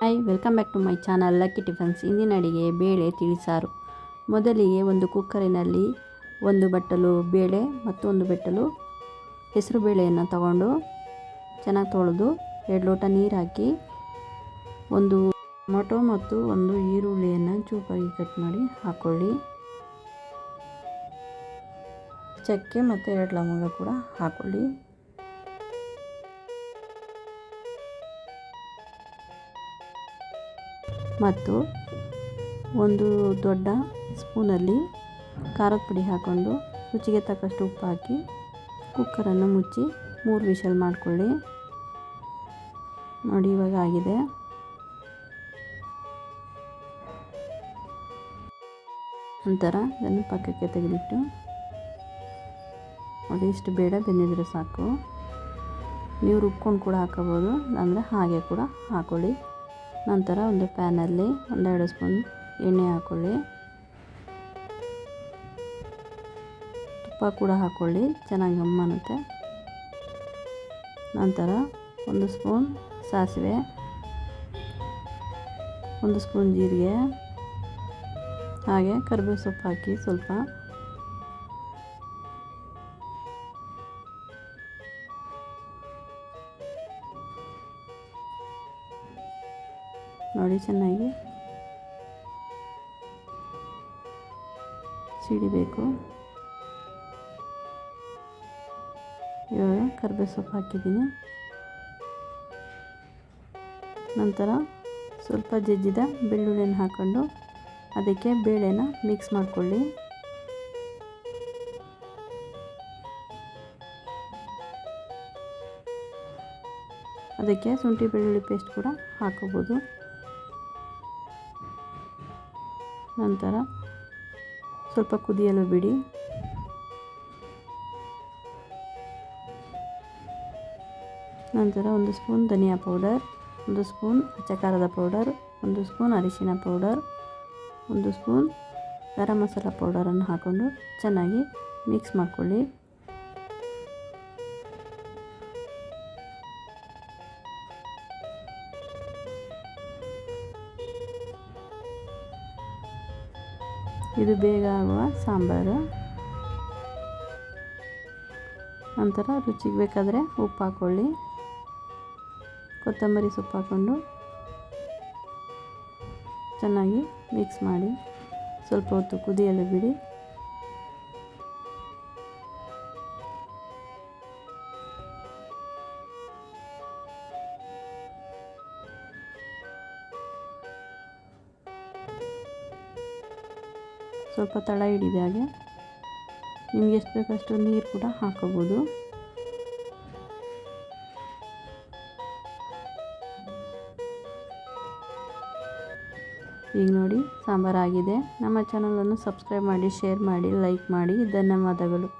Hi welcome back to my channel lucky tiffins ಇಂದಿನ ಅಡಿಗೆ ಬೇಳೆ ತಿಳಿಸಾರು. ಮೊದಲಿಗೆ ಒಂದು ಕುಕ್ಕರಿನಲ್ಲಿ ಒಂದು ಬಟ್ಟಲು ಬೇಳೆ ಮತ್ತು ಒಂದು ಬಟ್ಟಲು ಹೆಸರು ಬೇಳೆಯನ್ನು ತಗೊಂಡು ಚೆನ್ನಾಗಿ ತೊಳೆದು ಎರಡು ಲೋಟ ನೀರು ಹಾಕಿ ಒಂದು ಟೊಮೊಟೊ ಮತ್ತು ಒಂದು ಈರುಳ್ಳಿಯನ್ನು ಚೂಪಾಗಿ ಕಟ್ ಮಾಡಿ ಹಾಕ್ಕೊಳ್ಳಿ ಚಕ್ಕೆ ಮತ್ತು ಎರಡು ಲವಂಗ ಕೂಡ ಹಾಕ್ಕೊಳ್ಳಿ ಮತ್ತು ಒಂದು ದೊಡ್ಡ ಸ್ಪೂನಲ್ಲಿ ಖಾರದ ಪುಡಿ ಹಾಕ್ಕೊಂಡು ರುಚಿಗೆ ತಕ್ಕಷ್ಟು ಉಪ್ಪು ಹಾಕಿ ಕುಕ್ಕರನ್ನು ಮುಚ್ಚಿ ಮೂರು ವಿಷಲ್ ಮಾಡಿಕೊಳ್ಳಿ. ನೋಡಿ, ಇವಾಗ ಆಗಿದೆ. ನಂತರ ಇದನ್ನು ಪಕ್ಕಕ್ಕೆ ತೆಗೆದಿಟ್ಟು ನೋಡಿ, ಇಷ್ಟು ಬೇಡ, ಬೆಂದಿದ್ರೆ ಸಾಕು. ನೀವು ರುಬ್ಕೊಂಡು ಕೂಡ ಹಾಕೋಬೋದು ಅಂದರೆ ಹಾಗೆ ಕೂಡ ಹಾಕ್ಕೊಳ್ಳಿ ನಂತರ ಒಂದು ಪ್ಯಾನಲ್ಲಿ ಒಂದೆರಡು ಸ್ಪೂನ್ ಎಣ್ಣೆ ಹಾಕ್ಕೊಳ್ಳಿ ತುಪ್ಪ ಕೂಡ ಹಾಕ್ಕೊಳ್ಳಿ ಚೆನ್ನಾಗಿ ಗಮ್ಮನುತ್ತೆ ನಂತರ ಒಂದು ಸ್ಪೂನ್ ಸಾಸಿವೆ, ಒಂದು ಸ್ಪೂನ್ ಜೀರಿಗೆ, ಹಾಗೆ ಕರಿಬೇವು ಸೊಪ್ಪು ಹಾಕಿ ಸ್ವಲ್ಪ ನೋಡಿ, ಚೆನ್ನಾಗಿ ಸಿಡಿಬೇಕು. ಇವಾಗ ಕರಿಬೇವು ಸೊಪ್ಪು ಹಾಕಿದ್ದೀನಿ. ನಂತರ ಸ್ವಲ್ಪ ಜಜ್ಜಿದ ಬೆಳ್ಳುಳ್ಳಿಯನ್ನು ಹಾಕ್ಕೊಂಡು ಅದಕ್ಕೆ ಬೇಳೆನ ಮಿಕ್ಸ್ ಮಾಡಿಕೊಳ್ಳಿ. ಅದಕ್ಕೆ ಶುಂಠಿ ಬೆಳ್ಳುಳ್ಳಿ ಪೇಸ್ಟ್ ಕೂಡ ಹಾಕೋಬೋದು. ನಂತರ ಸ್ವಲ್ಪ ಕುದಿಯಲು ಬಿಡಿ. ನಂತರ ಒಂದು ಸ್ಪೂನ್ ಧನಿಯಾ ಪೌಡರ್, ಒಂದು ಸ್ಪೂನ್ ಅಚ್ಚಕಾರದ ಪೌಡರ್, ಒಂದು ಸ್ಪೂನ್ ಅರಿಶಿನ ಪೌಡರ್, ಒಂದು ಸ್ಪೂನ್ ಗರಂ ಮಸಾಲ ಪೌಡರನ್ನು ಹಾಕ್ಕೊಂಡು ಚೆನ್ನಾಗಿ ಮಿಕ್ಸ್ ಮಾಡ್ಕೊಳ್ಳಿ. ಇದು ಬೇಗ ಆಗುವ ಸಾಂಬಾರು. ನಂತರ ರುಚಿಗೆ ಬೇಕಾದರೆ ಉಪ್ಪು ಹಾಕ್ಕೊಳ್ಳಿ ಕೊತ್ತಂಬರಿ ಸೊಪ್ಪು ಹಾಕ್ಕೊಂಡು ಚೆನ್ನಾಗಿ ಮಿಕ್ಸ್ ಮಾಡಿ. ಸ್ವಲ್ಪ ಹೊತ್ತು ಕುದಿಯಲು ಬಿಡಿ. ಸ್ವಲ್ಪ ತಳ ಹಿಡಿದ ಹಾಗೆ ನಿಮ್ಗೆ ಎಷ್ಟು ಬೇಕಷ್ಟು ನೀರು ಕೂಡ ಹಾಕೋಬೋದು. ಈಗ ನೋಡಿ ಸಾಂಬಾರಾಗಿದೆ. ನಮ್ಮ ಚಾನಲನ್ನು ಸಬ್ಸ್ಕ್ರೈಬ್ ಮಾಡಿ ಶೇರ್ ಮಾಡಿ ಲೈಕ್ ಮಾಡಿ. ಧನ್ಯವಾದಗಳು.